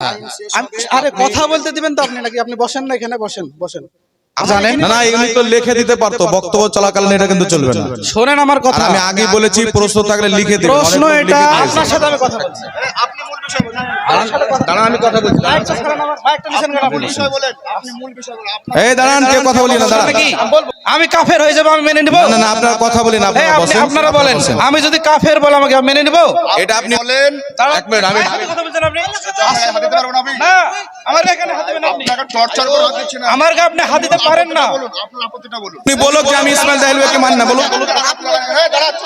আমি- আরে কথা বলতে দিবেন তো আপনি নাকি? আপনি বসেন না এখানে বসেন বসেন। জানেন? না এগুলি তো লিখে দিতে পারতো বক্তব্য চলাকালীন এটা কিন্তু চলবে না। শোনেন আমার কথা। আমি আগে বলেছি প্রশ্ন থাকলে লিখে দিবেন। প্রশ্ন এটা আপনার সাথে আমি কথা বলছি। দাঁড়ান আমি কথা বলছি? এই দাঁড়ান কথা বলি না কাফের হয়ে যাব আমি মেনে নিব? না না আপনার কথা বলি না আপনারা আপনি- বসেন আপনারা বলেন আমি যদি কাফের বলে আমাকে মেনে নিব? এটা আপনি বলেন এক মিনিট আমি কথা বলছেন আপনি? না আমার এখানে হাত দিবেন আপনি। আমার গা আপনি হাত দিতে পারেন না। উনি বলুক যে আমি ইসমাইল মানি না বলুক।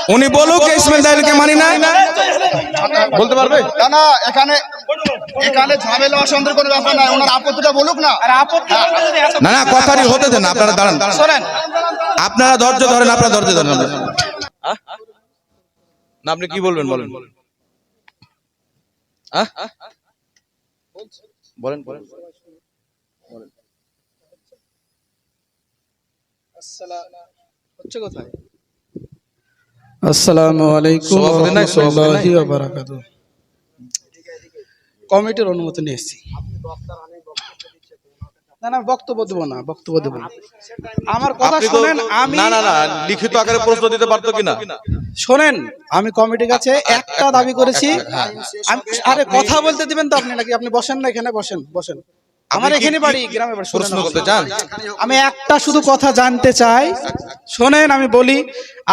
উনি বলুক যে ইসমাইল দাহিলকে মানি না। বলতে পারবে? না না এখানে এখানে ঝামেলা অসন্দের কোনো ব্যাপার নাই ওনার আপত্তিটা বলুক না। আর আপত্তি করলে যদি এত- না না কথাটি হতে দেন আপনারা দাঁড়ান। শোনেন। আপনারা ধৈর্য ধরেন আপনারা ধৈর্য ধরেন। না আপনি কি বলবেন বলেন। বলেন বলেন। হচ্ছে কোথায়? আসসালামু আলাইকুম নাই, সভাপতি ওয়া বারাকাতুহু। কমিটির অনুমতি নিয়েছি না না বক্তব্য দেবো না বক্তব্য দেবো না আমার কথা শুনেন আমি না না না লিখিত আকারে প্রশ্ন দিতে পারতো কিনা শোনেন আমি কমিটির কাছে একটা দাবি করেছি আরে কথা বলতে দিবেন তো আপনি নাকি আপনি বসেন না এখানে বসেন বসেন আমার এখানে বাড়ি গ্রামে বাড়ি প্রশ্ন করতে চান? আমি একটা শুধু কথা জানতে চাই। শোনেন আমি বলি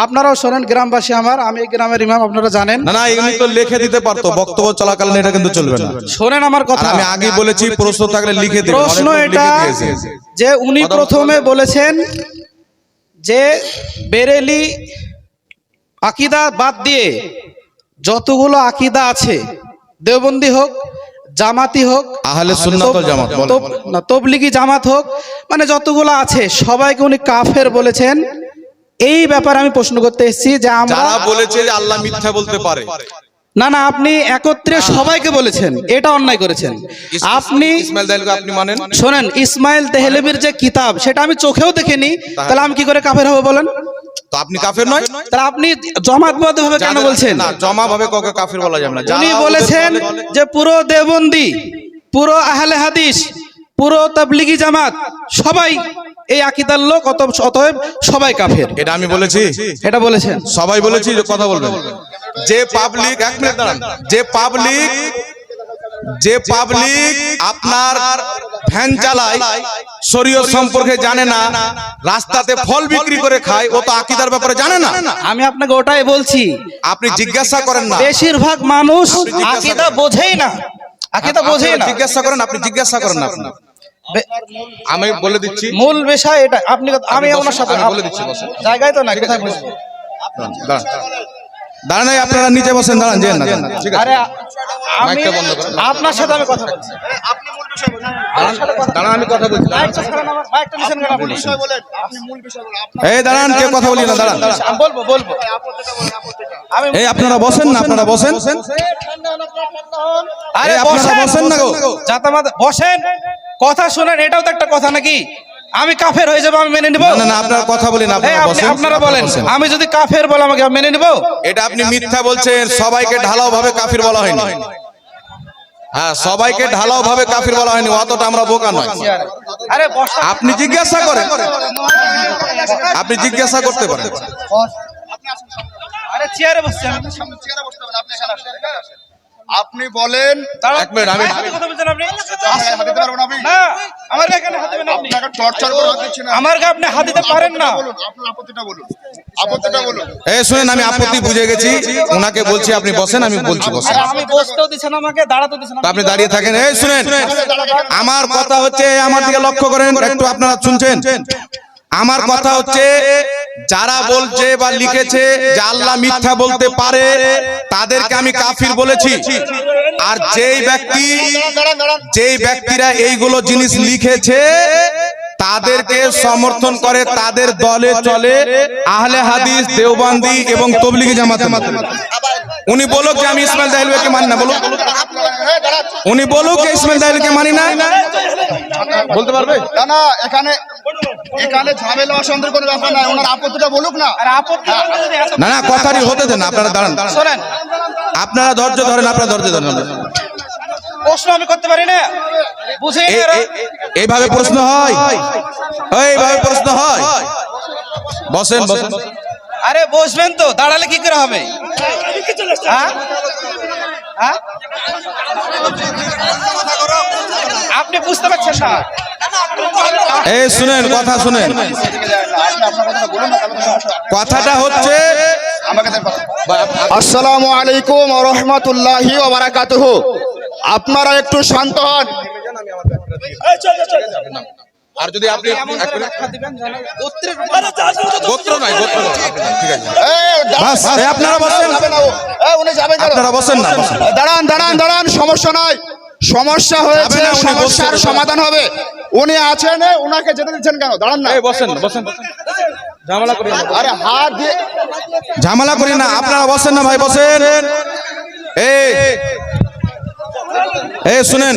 আপনারাও শোনেন গ্রামবাসী আমার আমি গ্রামের ইমাম আপনারা জানেন। না না এগুলি তো লিখে দিতে পারতো বক্তব্য চলাকালীন এটা কিন্তু চলবে না। শোনেন আমার কথা। আমি আগে বলেছি প্রশ্ন থাকলে লিখে দিবেন প্রশ্ন এটা যে উনি প্রথমে বলেছেন যে বেরেলি আকিদা বাদ দিয়ে যতগুলো আকিদা আছে দেওবন্দি হোক জামাতি হোক আহলে সুন্নাত ওয়াল জামাত, না তবলিগি জামাত হোক মানে যতগুলো আছে সবাইকে উনি কাফের বলেছেন। এই ব্যাপারে আমি প্রশ্ন করতে এসেছি যে আমরা যারা বলেছে যে আল্লাহ মিথ্যা বলতে পারে। না না আপনি একত্রে সবাইকে বলেছেন এটা অন্যায় করেছেন। আপনি আপনি মানেন? শোনেন ইসমাইল তেহলেবির যে কিতাব সেটা আমি চোখেও দেখিনি তাহলে আমি কি করে কাফের হব বলেন? তো আপনি কাফের নয়? তাহলে আপনি জমাতবদ্ধ ভাবে কেন বলছেন? না জমা ভাবে কাউকে কাফের বলা যাবে না। উনি বলেছেন যে পুরো দেবন্দি পুরো আহলে হাদিস পুরো তাবলিগি জামাত সবাই এই আকিদার লোক অত অতএব সবাই কাফের। এটা আমি বলেছি। এটা বলেছেন। সবাই বলেছি যে কথা বলবেন। যে পাবলিক এক মিনিট দাঁড়ান। যে পাবলিক যে পাবলিক আপনার ভ্যান চালায় শরীয়ত সম্পর্কে জানে না রাস্তাতে ফল বিক্রি করে খায় ও তো আকিদার ব্যাপারে জানে না। আমি আপনাকে ওটাই বলছি। আপনি জিজ্ঞাসা করেন না। বেশিরভাগ মানুষ আকিদা বোঝেই না। আকিদা বোঝেই না। জিজ্ঞাসা করেন আপনি জিজ্ঞাসা করেন না আপনি। আমি বলে দিচ্ছি। মূল বিষয় এটা। আপনি আমি আপনার ওনার সাথে বলে দিচ্ছি, জায়গায় তো না কোথায় বসবো? দাঁড়ান। দাঁড়ান আপনারা নিচে বসেন দাঁড়ান যেন না ঠিক আছে। মাইকটা বন্ধ করুন। আপনার সাথে আমি কথা বলছি। দাঁড়ান দাঁড়ান আমি কথা বলছি মাইকটা ছাড়েন আমার, মাইকটা নিছেন কেন আপনি? বিষয় বলেন আপনি মূল বিষয় বলেন। এই দাঁড়ান কে কথা বলি না দাঁড়ান দাঁড়ান। আমি বলব বলব। আপত্তিটা বলেন আপত্তিটা। আমি এই আপনারা বসেন না আপনারা বসেন। আরে আপনারা বসেন না গো। বসেন। কথা শুনেন এটাও তো একটা কথা নাকি? আমি কাফের হয়ে যাব আমি মেনে নিব? না না আপনার কথা বলি না আপনারা বলেন আমি যদি কাফের বলে আমাকে মেনে নিব? এটা আপনি মিথ্যা বলছেন সবাইকে ঢালাও ভাবে কাফির বলা হয়নি। হ্যাঁ সবাইকে ঢালাও ভাবে কাফির বলা হয়নি অতটা আমরা বোকা নয়। আরে আপনি জিজ্ঞাসা করেন। আপনি জিজ্ঞাসা করতে পারেন। আরে চেয়ারে বসছি আমি সামনে চেয়ারে বসতে আপনি এখানে আসেন। আপনি বলেন এক মিনিট আমি আপনি? না আমার এখানে হাত আপনি? টর্চার করে হাত আমার গা আপনি হাত দিতে পারেন না। বলুন আপনার আপত্তিটা বলুন আপত্তিটা বলুন। এই শুনেন আমি আপত্তি বুঝে গেছি। ওনাকে বলছি আপনি বসেন আমি বলছি বসেন। আমি বসতেও দিছেন আমাকে দাঁড়াতেও দিছেন আপনি দাঁড়িয়ে থাকেন। এই শুনেন আমার কথা হচ্ছে আমার দিকে লক্ষ্য করেন একটু আপনারা শুনছেন? আমার কথা হচ্ছে যারা বলছে বা লিখেছে যে আল্লাহ মিথ্যা বলতে পারে তাদেরকে আমি কাফির বলেছি। আর যেই ব্যক্তি যেই ব্যক্তিরা এইগুলো জিনিস লিখেছে তাদেরকে সমর্থন করে তাদের দলে চলে আহলে হাদিস দেওবান্দি এবং তবলিগি জামাতে। উনি বলুক যে আমি ইসমাইল দাহিলকে মানি না বলুক। উনি বলুক যে ইসমাইল দাহিলকে মানি না। বলতে পারবে? না না এখানে এখানে ঝামেলা অসন্দের কোনো ব্যাপার নাই। ওনার আপত্তিটা বলুক না। আর আপত্তি করলে যদি এত না না কথাটি হতে দেন আপনারা দাঁড়ান। আপনারা ধৈর্য ধরেন আপনারা ধৈর্য ধরেন। প্রশ্ন আমি করতে পারি না? বুঝে এইভাবে প্রশ্ন হয়? এইভাবে প্রশ্ন হয়? বসেন বসেন। আরে বসবেন তো দাঁড়ালে কি করে হবে? হ্যাঁ? হ্যাঁ? আপনি বুঝতে পারছেন না। এই শুনেন কথা শুনেন। কথাটা হচ্ছে আসসালামু আলাইকুম রহমতুল্লাহি ওবারাকাতুহ আপনারা একটু শান্ত হন। আর যদি আপনি গোত্র নাই গোত্র নয়, আপনি যান, ঠিক আছে। দাঁড়ান, আপনারা বসেন। উনি যাবেন? আপনারা বসেন না, দাঁড়ান দাঁড়ান দাঁড়ান সমস্যা নাই। সমস্যা হয়েছে সমস্যার সমাধান হবে। উনি আছেন উনাকে যেতে দিচ্ছেন কেন? দাঁড়ান না। এই বসেন বসেন। ঝামেলা করি না। আরে হাত দিয়ে ঝামেলা করি না আপনারা বসেন না ভাই বসেন। এই। এই শুনেন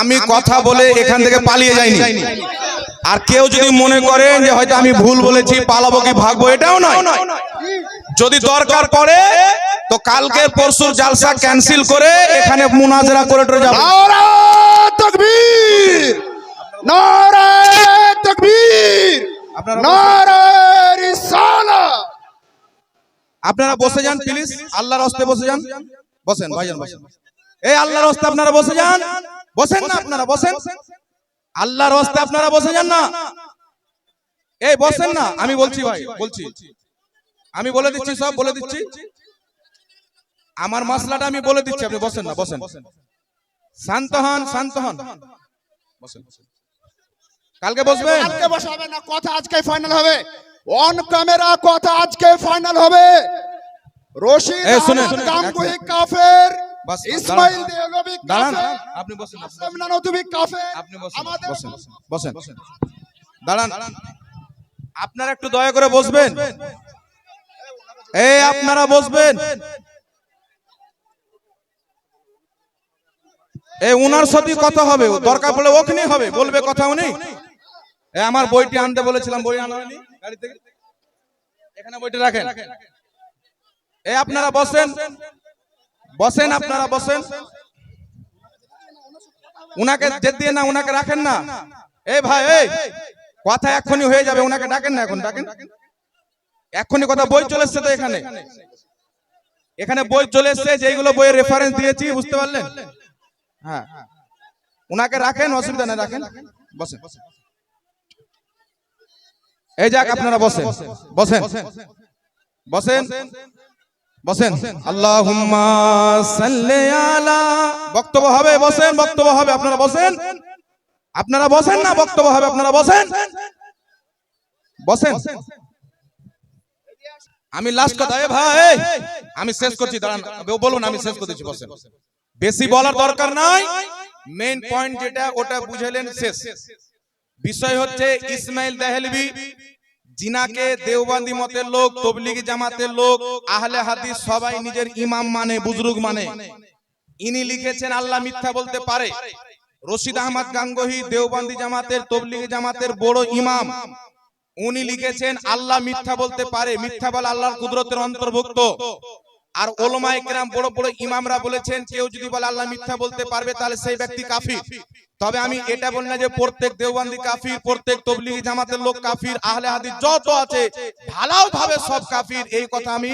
আমি কথা বলে এখান থেকে পালিয়ে যাইনি। আর কেউ যদি মনে করেন যে হয়তো আমি ভুল বলেছি পালাবো কি ভাগবো এটাও নয়। যদি দরকার পড়ে তো কালকে পরশুর জালসা ক্যান্সেল করে এখানে মুনাজরা করে টরে যাব তকবীর! নারা তকবীর! নারা রিসালা! আপনারা বসে যান প্লিজ আল্লাহর হস্তে বসে যান। বসেন ভাইজান বসেন। এই আল্লাহর হস্তে আপনারা বসে যান। বসেন না আপনারা বসেন। আল্লাহর হস্তে আপনারা বসে যান না। এই বসেন না। আমি বলছি ভাই বলছি। আমি বলে দিচ্ছি সব বলে দিচ্ছি। আমার মশলাটা আমি বলে দিচ্ছি আপনি বসেন না বসেন। শান্ত হন শান্ত হন। বসেন কালকে বসবেন? কালকে বসাবে না কথা আজকে ফাইনাল হবে। অন ক্যামেরা কথা আজকে ফাইনাল হবে। রশিদ। কাফের। বাস, ইসমাইল দাঁড়ান। দাঁড়ান। আপনি বসেন আসলাম নানতুবি কাফের। আপনি বসেন আমাদের বসেন বসেন। বসেন। দাঁড়ান। আপনারা একটু দয়া করে বসবেন। এই আপনারা বসবেন। এই উনার সাথে কথা হবে। দরকার পড়লে ওখানে হবে। বলবে কথা উনি। আমার বইটি আনতে বলেছিলাম। বই আনা হয়নি। গাড়ি থেকে? এখানে বইটি রাখেন। এই আপনারা বসেন। বসেন আপনারা, বসেন। উনাকে যেতে দিয়ে না, উনাকে রাখেন না। এই ভাই এই কথা এক্ষুনি হয়ে যাবে, উনাকে ডাকেন না এখন, ডাকেন। এক্ষুনি কথা বই চলে তো এখানে। এখানে বই চলে এসছে যেগুলো বইয়ের রেফারেন্স দিয়েছি, বুঝতে পারলেন? হ্যাঁ। উনাকে রাখেন, অসুবিধা নেই, রাখেন। বসেন। এই যাক, আপনারা বসেন। বসেন। বসেন। বসেন। আল্লাহুম্মা সাল্লি আলা বক্তব্য হবে বসেন বক্তব্য হবে আপনারা বসেন। আপনারা বসেন না বক্তব্য হবে আপনারা বসেন। বসেন। আমি লাস্ট কথা এ ভাই আমি শেষ করছি দাঁড়ান বলুন আমি শেষ করতেছি বসেন। বেশি বলার দরকার নাই। মেইন পয়েন্ট যেটা ওটা বুঝালেন শেষ। বিষয় হচ্ছে ইসমাইল দেহলভি জিনাকে দেওবান্দি মতের লোক তবলিগি জামাতের লোক আহলে হাদিস সবাই নিজের ইমাম মানে বুজরুগ মানে। ইনি লিখেছেন আল্লাহ মিথ্যা বলতে পারে। রশিদ আহমদ গাঙ্গোহী দেওবান্দি জামাতের তবলিগি জামাতের বড় ইমাম। উনি লিখেছেন আল্লাহ মিথ্যা বলতে পারে মিথ্যা বলা আল্লাহর কুদরতের অন্তর্ভুক্ত। আর ওলমায়ে কেরাম বড় বড় ইমামরা বলেছেন কেউ যদি বলে আল্লাহ মিথ্যা বলতে পারবে তাহলে সেই ব্যক্তি কাফির। তবে আমি এটা বলি না যে প্রত্যেক দেওবান্দি কাফির প্রত্যেক তবলিগি জামাতের লোক কাফির আহলে হাদিস যত আছে ভালো ভাবে সব কাফির এই কথা আমি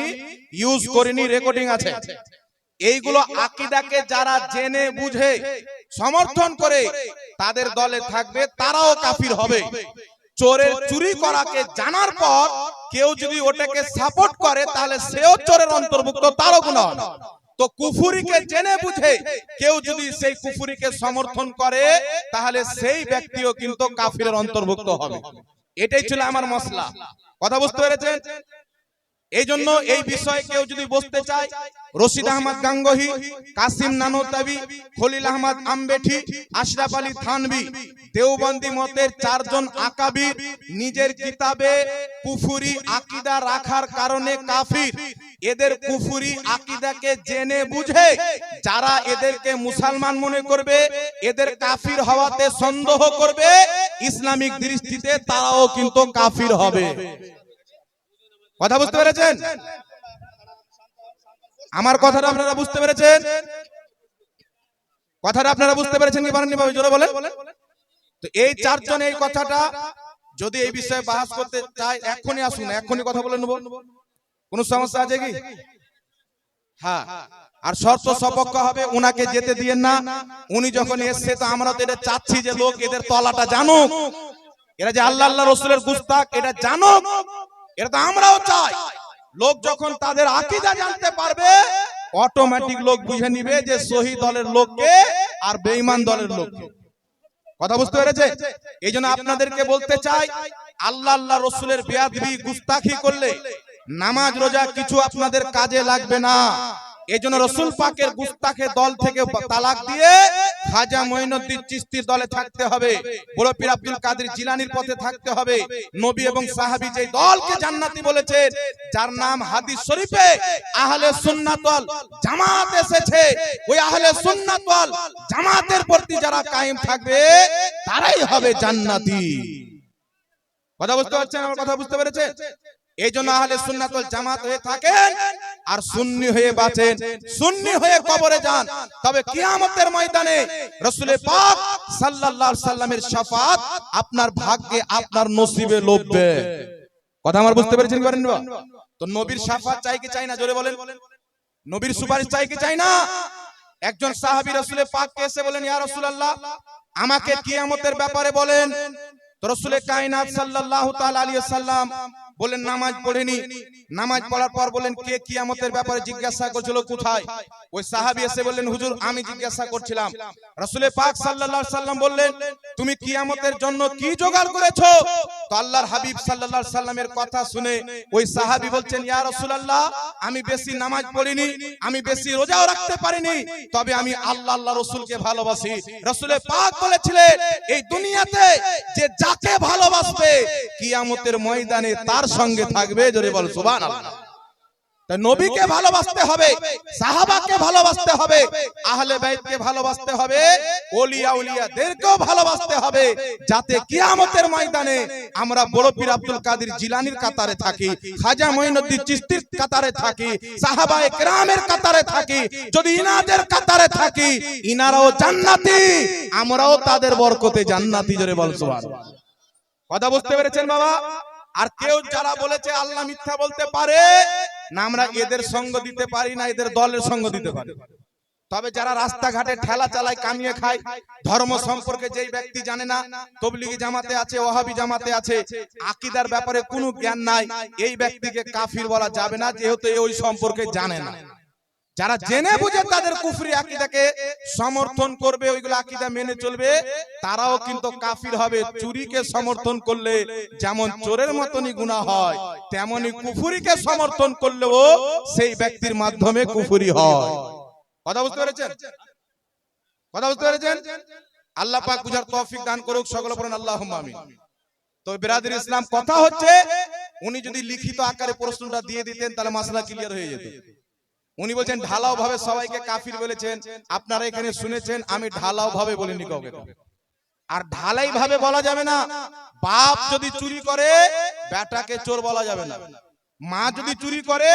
ইউজ করিনি রেকর্ডিং আছে। এইগুলো আকিদাকে যারা জেনে বুঝে সমর্থন করে তাদের দলে থাকবে তারাও কাফির হবে। চোরের চুরি করাকে জানার পর কেউ যদি ওটাকে সাপোর্ট করে তাহলে সেও চোরের অন্তর্ভুক্ত তারও গুণ তো কুফুরিকে জেনে বুঝে কেউ যদি সেই কুফুরিকে সমর্থন করে তাহলে সেই ব্যক্তিও কিন্তু কাফিরের অন্তর্ভুক্ত হবে। এটাই ছিল আমার মশলা। কথা বুঝতে পেরেছেন? এই জন্য এই বিষয়ে কেউ যদি বসতে চায় রশিদ আহমদ গাঙ্গহি কাসিম নানোতাবি খলিল আহমদ আম্বেঠি আশরাফ আলী থানবি দেওবন্দি মতের চারজন আকাবির নিজের কিতাবে কুফুরি আকিদা রাখার কারণে কাফির। এদের কুফুরি আকিদাকে জেনে বুঝে যারা এদেরকে মুসলমান মনে করবে এদের কাফির হওয়াতে সন্দেহ করবে। ইসলামিক দৃষ্টিতে তারাও কিন্তু কাফির হবে। কথা বুঝতে পেরেছেন? আমার কথাটা আপনারা বুঝতে পেরেছেন? কথাটা আপনারা বুঝতে পেরেছেন কি পারেননি ভাবে জোরে বলেন। তো এই চারজন এই কথাটা যদি এই বিষয়ে বাহাস করতে চায়, এখনই আসুন, এখনই কথা বলে নেব। কোনো সমস্যা আছে কি? হ্যাঁ। আর শর্ত সপক্ষ হবে, উনাকে যেতে দিয়েন না। উনি যখন এসছে, তো আমরা তো এটা চাচ্ছি যে লোক এদের তলাটা জানুক। এরা যে আল্লাহ আল্লাহ, রসুলের গুস্তাক এটা জানুক। এটা তো আমরাও চাই। লোক যখন তাদের আকিদা জানতে পারবে অটোমেটিক লোক বুঝে নিবে যে সহি দলের লোককে আর বেঈমান দলের লোককে। কথা বুঝতে পেরেছে? এই জন্য আপনাদেরকে বলতে চাই, আল্লাহ আল্লাহ রসুলের বেয়াদবি, গুস্তাখি করলে নামাজ, রোজা কিছু আপনাদের কাজে লাগবে না। এই জন্য রসুল পাকের গুস্তাখে দল থেকে তালাক দিয়ে খাজা মঈনুদ্দিন চিস্তির দলে থাকতে হবে। বড় পীর আব্দুল কাদের জিলানির পথে থাকতে হবে। নবী এবং সাহাবী যে দলকে জান্নাতি বলেছেন যার নাম হাদিস শরীফে আহলে সুন্নাত ওয়াল জামাত এসেছে। ওই আহলে সুন্নাত ওয়াল জামাতের প্রতি যারা কায়েম থাকবে তারাই হবে জান্নাতি। কথা বুঝতে পারছেন আমার কথা বুঝতে পেরেছেন? এই জন্য আহলে সুন্নাত ওয়াল জামাত হয়ে থাকেন। আর সুন্নি হয়ে বাঁচেন সুন্নি হয়ে কবরে যান। তবে কিয়ামতের ময়দানে রাসূলের পাক সাল্লাল্লাহু সাল্লামের শাফাত আপনার ভাগ্যে আপনার নসিবে লববে কথা আমার বুঝতে পেরেছেন পারেন তো নবীর শাফাত চাই কি চাই না? জোরে বলেন। নবীর সুপারিশ চাই কি চাই না? একজন সাহাবী রাসূলের পাককে এসে বলেন ইয়া রাসূলুল্লাহ আমাকে কিয়ামতের ব্যাপারে বলেন। তো রসুলে কায়নাত সাল্লাল্লাহু সাল্লাম বলেন নামাজ পড়েনি। নামাজ পড়ার পর বলেন কে কিয়ামতের ব্যাপারে জিজ্ঞাসা করছিল কোথায়? ওই সাহাবী এসে বললেন হুজুর আমি জিজ্ঞাসা করছিলাম। রসুলে পাক সাল্লাল্লাহু আলাইহি সাল্লাম বললেন তুমি কিয়ামতের জন্য কি জোগাড় করেছ? তো আল্লাহর হাবিব সাল্লাল্লাহু আলাইহি সাল্লামের কথা শুনে ওই সাহাবী বলছেন ইয়া রাসূলুল্লাহ আমি বেশি নামাজ পড়িনি আমি বেশি রোজাও রাখতে পারিনি। তবে আমি আল্লাহ আল্লাহ রসুলকে ভালোবাসি। রসুলে পাক বলেছিলেন এই দুনিয়াতে যে যাকে ভালোবাসবে? কিয়ামতের ময়দানে তার সঙ্গে থাকবে? জোরে বল তা নবীকে ভালোবাসতে হবে, সাহাবাকে ভালোবাসতে হবে, আহলে বাইতকে ভালোবাসতে হবে, ওলিয়া উলিয়াদেরকেও ভালোবাসতে হবে, যাতে কিয়ামতের ময়দানে আমরা বড় পীর আব্দুল কাদের জিলানির কাতারে থাকি, খাজা মঈনুদ্দিন চিশতির কাতারে থাকি সাহাবায়ে কেরামের কাতারে থাকি, যদি ইনাদের কাতারে থাকি, ইনারাও জান্নাতি, আমরাও তাদের বরকতে জান্নাতি, জোরে বল, সুবহানাল্লাহ। কথা বুঝতে পেরেছেন বাবা? আর কেউ যারা বলেছে আল্লাহ মিথ্যা বলতে পারে, না আমরা এদের সঙ্গ দিতে পারি না, এদের দলের সঙ্গ দিতে পারি। তবে যারা রাস্তাঘাটে ঠেলা চালায়, কামিয়ে খায়, ধর্ম সম্পর্কে যেই ব্যক্তি জানে না, তবলিগি জামাতে আছে ওহাবি জামাতে আছে, আকিদার ব্যাপারে কোনো জ্ঞান নাই, এই ব্যক্তিকে কাফির বলা যাবে না, যেহেতু ওই সম্পর্কে জানে না। যারা জেনে বুঝে তাদের কুফরি আকিদাকে সমর্থন করবে ওইগুলো আকিদা মেনে চলবে। তারাও কিন্তু কাফির হবে। চুরিকে সমর্থন করলে যেমন চোরের মতনই গুণা হয় তেমনি কুফুরিকে সমর্থন করলেও সেই ব্যক্তির মাধ্যমে কুফুরি হয়। কথা বুঝতে পেরেছেন? কথা বুঝতে পেরেছেন? আল্লাহ পাক বুঝার তৌফিক দান করুক সকল পড়েন আল্লাহুম্মা আমিন। তো বিরাদির ইসলাম কথা হচ্ছে উনি যদি লিখিত আকারে প্রশ্নটা দিয়ে দিতেন তাহলে মাসলা ক্লিয়ার হয়ে যেত উনি বলছেন ঢালাও ভাবে সবাইকে কাফির বলেছেন। আপনারা এখানে শুনেছেন আমি ঢালাও ভাবে বলিনি কাউকে। আর ঢালাই ভাবে বলা যাবে না। বাপ যদি চুরি করে বেটাকে চোর বলা যাবে না। মা যদি চুরি করে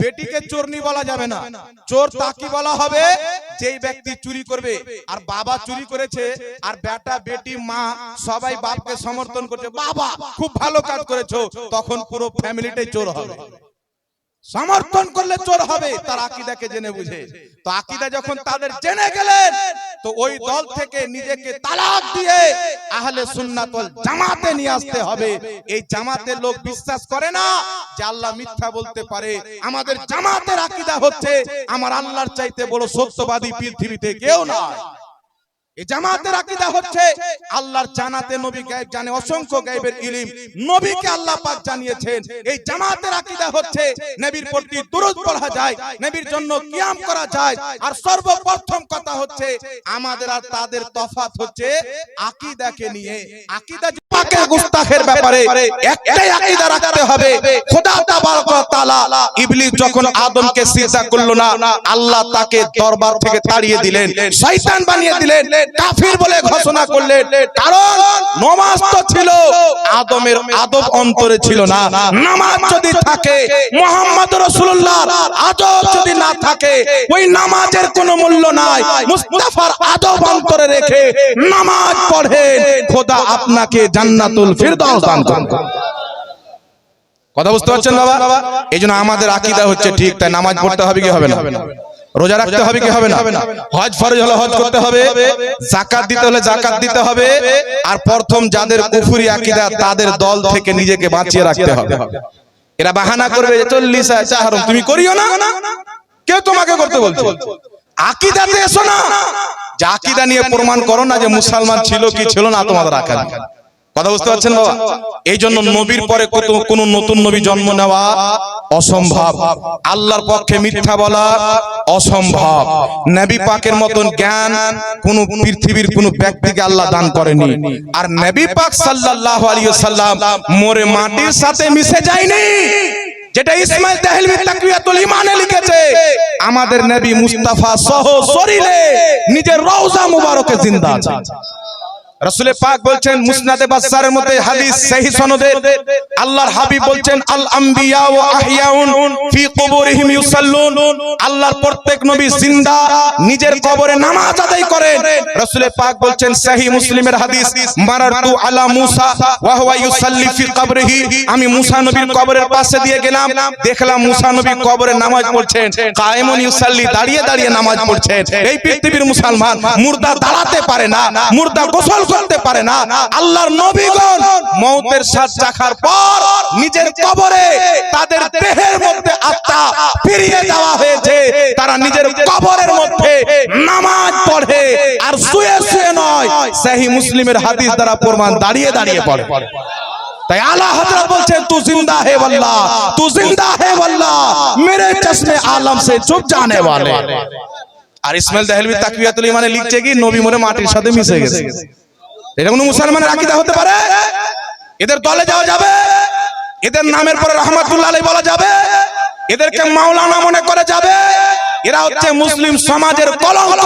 বেটিকে চোরনি বলা যাবে না। চোর তাকি বলা হবে যেই ব্যক্তি চুরি করবে। আর বাবা চুরি করেছে আর বেটা বেটি মা সবাই বাপকে সমর্থন করছে। বাবা খুব ভালো কাজ করেছ। তখন পুরো ফ্যামিলিটাই চোর হবে। সমর্থন করলে চোর হবে, তার আকিদাকে জেনে বুঝে। তো আকিদা যখন তাদের জেনে গেলেন, তো ওই দল থেকে নিজেকে তালাক দিয়ে আহলে সুন্নাত ওয়াল জামাতে নিয়ে আসতে হবে। এই জামাতের লোক বিশ্বাস করে না যে আল্লাহ মিথ্যা বলতে পারে। আমাদের জামাতের আকিদা হচ্ছে, আমার আল্লাহর চাইতে বড় সত্যবাদী পৃথিবীতে কেউ নয়। এই জামাতের আকীদা হচ্ছে আল্লাহর জানাতে নবী গায়েব জানে অসংখ্য গায়েবের ইলম। নবীকে আল্লাহ পাক জানিয়েছেন এই জামাতের আকীদা হচ্ছে নবীর প্রতি দুরূদ পড়া যায় নবীর জন্য কিয়াম করা যায়। আর সর্বপ্রথম কথা হচ্ছে আমাদের আর তাদের তফাত হচ্ছে আকীদাকে নিয়ে। আকীদা পাকের গুস্তাখের ব্যাপারে একটাই আকীদা রাখতে হবে। খোদা তাআলা ইবলিস যখন আদমকে সিজদা করল না আল্লাহ তাকে দরবার থেকে তাড়িয়ে দিলেন শয়তান বানিয়ে দিলেন। কাফির বলে ঘোষণা করলেন। কারণ নামাজ তো ছিল, আদমের আদব অন্তরে ছিল না। নামাজ যদি থাকে, মোহাম্মদ রাসূলুল্লাহ আদব যদি না থাকে, ওই নামাজের কোনো মূল্য নাই। মুস্তাফার আদব অন্তরে রেখে নামাজ পড়েন। খোদা আপনাকে জান্নাতুল ফিরদাউস দান করুন। কথা বুঝতে পারছেন বাবা? এই আমাদের আকিদা হচ্ছে ঠিক, তাই নামাজ পড়তে হবে কি হবে না? রোজা রাখতে হবে কি হবে না? হজ ফরজ হলে হজ করতে হবে জাকাত দিতে হলে জাকাত দিতে হবে আর প্রথম যাদের কুফুরি আকিদা তাদের দল থেকে নিজেকে বাঁচিয়ে রাখতে হবে। এরা বাহানা করবে যে চল্লিশ চাহারম তুমি করিও না? কেউ তোমাকে করতে বলছে। আকিদাতে এসো না। যে আকিদা নিয়ে প্রমাণ করো না যে মুসলমান ছিল কি ছিল না তোমাদের আকার কথা বুঝতে পারছেন বাবা? এই জন্য নবীর পরে কত কোন নতুন নবী জন্ম নেওয়া অসম্ভব। আল্লাহর পক্ষে মিথ্যা বলা অসম্ভব। নবী পাকের মতন জ্ঞান কোন পৃথিবীর কোন ব্যক্তিকে আল্লাহ দান করেনি। আর নবী পাক সাল্লাল্লাহু আলাইহি সাল্লাম মোরে মাটির সাথে মিশে যায়নি। যেটা ইসমাইল তাহলবি তাকওয়াতুল ইমানে লিখেছে। আমাদের নবী মুস্তাফা সহ শরীরে নিজের রওজা মুবারকে জিন্দা আছে। রাসূলে পাক বলছেন মুসনাদে বাসারের মধ্যে হাদিস সহিহ সনদে। আল্লাহর হাবিব বলছেন আল আম্বিয়া ওয়া আহইয়াউন ফি কুবুরিহিম ইউসাল্লুন। আল্লাহর প্রত্যেক নবী জিন্দা নিজের কবরে নামাজ আদায় করেন। রাসূলে পাক বলছেন সহিহ মুসলিমের হাদিস মারারতু আলা মুসা ওয়া হুয়া ইউসাল্লি ফি কবরিহি। আমি মুসা নবীর কবরের পাশে দিয়ে গেলাম দেখলাম মুসা নবী কবরে নামাজ পড়ছেন কায়েমুন ইউসাল্লি দাঁড়িয়ে দাঁড়িয়ে নামাজ পড়ছেন এই পৃথিবীর মুসলমান মুর্দা দাঁড়াতে পারে না মুর্দা গোসল চলতে পারে না। আল্লাহর নবীগণ মৌতের সাজ চাখার পর নিজের কবরে তাদের দেহের মধ্যে আত্মা ফিরিয়ে দেওয়া হয়েছে। তারা নিজের কবরের মধ্যে নামাজ পড়ে আর শুয়ে শুয়ে নয়। সেই মুসলিমের হাদিস দ্বারা প্রমাণ দাঁড়িয়ে দাঁড়িয়ে পড়ে। তাই আলা হাজরা বলছেন, তু জিন্দা হে বল্লাহ তু জিন্দা হে বল্লাহ মেরে চশমে আলম সে চুপ জানে वाले আর ইসমাইল দেহলভি তাকবিয়াতুল ইমানে লিখছে কি, নবী মরে মাটির সাথে মিশে গেছে। এটা কোনো মুসলমানের আকীদা হতে পারে? এদের দলে যাওয়া যাবে। এদের নামের পরে রহমাতুল্লাহ বলা যাবে। এদেরকে মাওলানা মনে করে যাবে। এরা হচ্ছে মুসলিম সমাজের কলঙ্ক।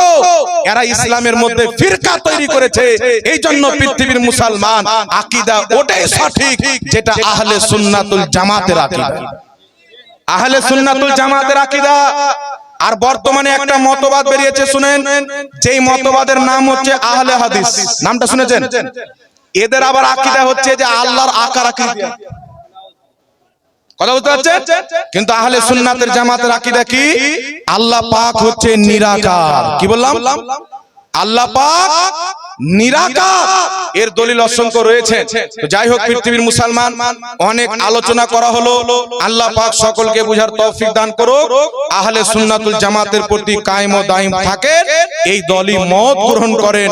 এরা ইসলামের মধ্যে ফিরকা তৈরি করেছে। এই জন্য পৃথিবীর মুসলমান আকীদা ওটাই সঠিক যেটা আহলে সুন্নাতুল জামাতের আকীদা। আহলে সুন্নাতুল জামাতের আকীদা। আর বর্তমানে একটা মতবাদ বেরিয়েছে শুনেন? যেই মতবাদের নাম হচ্ছে আহলে হাদিস। নামটা শুনেছেন? এদের আবার আকিদা হচ্ছে যে আল্লাহর আকার আকৃতি কথা বুঝতে পারছেন? কিন্তু আহলে সুন্নাতের জামাতের আকীদা কি? আল্লাহ পাক হচ্ছে নিরাকার। কি বললাম? আল্লাহ নিরাকার এর দলিল অসংখ্য রয়েছে। যাই হোক, পৃথিবীর মুসলমান, অনেক আলোচনা করা হলো। আল্লাহ পাক সকলকে বুঝার তৌফিক দান আহলে সুন্নাতুল জামাতের প্রতি কায়েম ও থাকে এই দলই মত গ্রহণ করেন,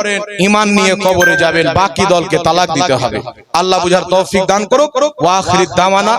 ঈমান নিয়ে কবরে যাবেন। বাকি দলকে তালাক দিতে হবে। আল্লাহ বুঝার তৌফিক দান করুক। দাওয়ানা।